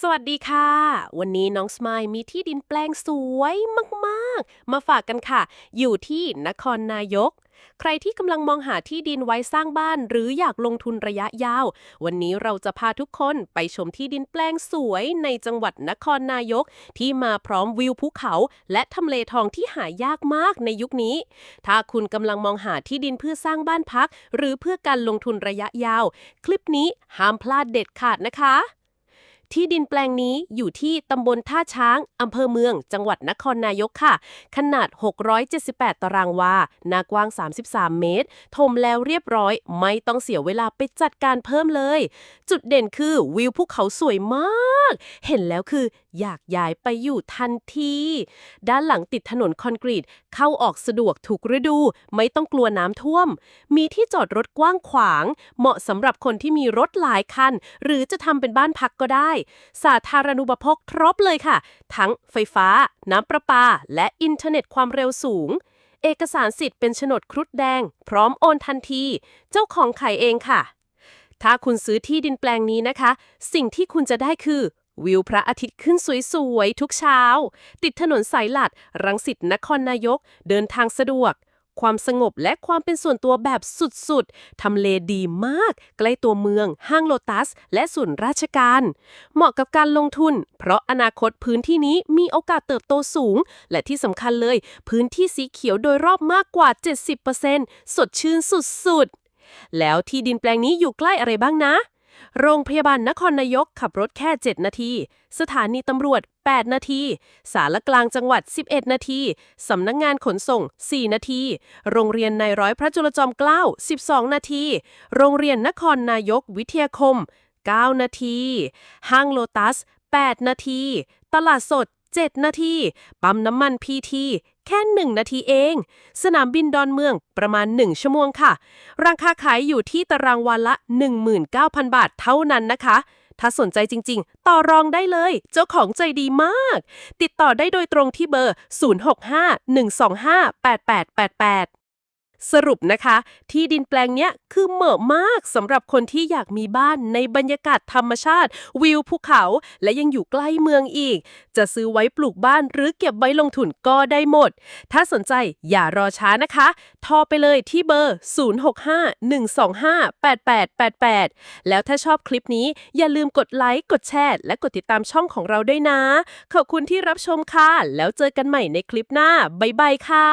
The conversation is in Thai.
สวัสดีค่ะ วันนี้น้องสมายมีที่ดินแปลงสวยมากๆ มาฝากกันค่ะ อยู่ที่นครนายก ใครที่กำลังมองหาที่ดินไว้สร้างบ้าน หรืออยากลงทุนระยะยาว วันนี้เราจะพาทุกคนไปชมที่ดินแปลงสวยในจังหวัดนครนายก ที่มาพร้อมวิวภูเขา และทำเลทองที่หายากมากในยุคนี้ ถ้าคุณกำลังมองหาที่ดินเพื่อสร้างบ้านพัก หรือเพื่อการลงทุนระยะยาว คลิปนี้ห้ามพลาดเด็ดขาดนะคะ ที่ดินแปลงนี้อยู่ที่ตำบลท่าช้างอำเภอเมือง จังหวัดนครนายกค่ะ ขนาด 678 ตารางวา หน้ากว้าง 33 เมตร ถมแล้วเรียบร้อย ไม่ต้องเสียเวลาไปจัดการเพิ่มเลย จุดเด่นคือวิวภูเขาสวยมาก เห็นแล้วคืออยากย้ายไปอยู่ทันที ด้านหลังติดถนนคอนกรีต เข้าออกสะดวกถูกฤดู ไม่ต้องกลัวน้ำท่วม มีที่จอดรถกว้างขวาง เหมาะสำหรับคนที่มีรถหลายคัน หรือจะทำเป็นบ้านพักก็ได้สาธารณูปโภคครบเลยค่ะ ทั้งไฟฟ้า น้ำประปา และอินเทอร์เน็ตความเร็วสูง เอกสารสิทธิ์เป็นโฉนดครุฑแดง พร้อมโอนทันที เจ้าของขายเองค่ะ ถ้าคุณซื้อที่ดินแปลงนี้นะคะ สิ่งที่คุณจะได้คือวิวพระอาทิตย์ขึ้นสวย ๆ ทุกเช้า ติดถนนสายหลัด รังสิตนครนายก เดินทางสะดวก ความสงบและความเป็นส่วนตัวแบบสุดๆ ทำเลดีมาก ใกล้ตัวเมือง ห้างโลตัส และศูนราชการ เหมาะกับการลงทุน เพราะอนาคตพื้นที่นี้มีโอกาสเติบโตสูง และที่สำคัญเลย พื้นที่สีเขียวโดยรอบมากกว่า 70%สดชื่นสุดๆ แล้วที่ดินแปลงนี้อยู่ใกล้อะไรบ้างนะ โรงพยาบาลนครนายกขับรถแค่ 7 นาที สถานีตำรวจ 8 นาที สารกลางจังหวัด 11 นาที สำนักงงานขนส่ง 4 นาที โรงเรียนนายร้อยพระจุลจอมเกล้า 12 นาที โรงเรียนนครนายกวิทยาคม 9 นาที ห้างโลตัส 8 นาที ตลาดสด 7 นาที ปั๊มน้ำมันพีทีแค่ 1 นาทีเอง สนามบินดอนเมืองประมาณ 1 ชั่วโมงค่ะ ราคาขายอยู่ที่ตารางวันละ 19,000 บาทเท่านั้นนะคะ ถ้าสนใจจริง ๆ ต่อรองได้เลย เจ้าของใจดีมาก ติดต่อได้โดยตรงที่เบอร์ 065-125-8888 สรุปนะคะ ที่ดินแปลงเนี้ยคือเหมาะมากสำหรับคนที่อยากมีบ้านในบรรยากาศธรรมชาติ วิวภูเขา และยังอยู่ใกล้เมืองอีก จะซื้อไว้ปลูกบ้านหรือเก็บไว้ลงทุนก็ได้หมด ถ้าสนใจอย่ารอช้านะคะทรไปเลยที่เบอร์ 065-125-8888 แล้วถ้าชอบคลิปนี้อย่าลืมกดไลค์กดแชร์และกดติดตามช่องของเราด้วยนะ ขอบคุณที่รับชมค่ะ แล้วเจอกันใหม่ในคลิปหน้า บ๊ายบายค่ะ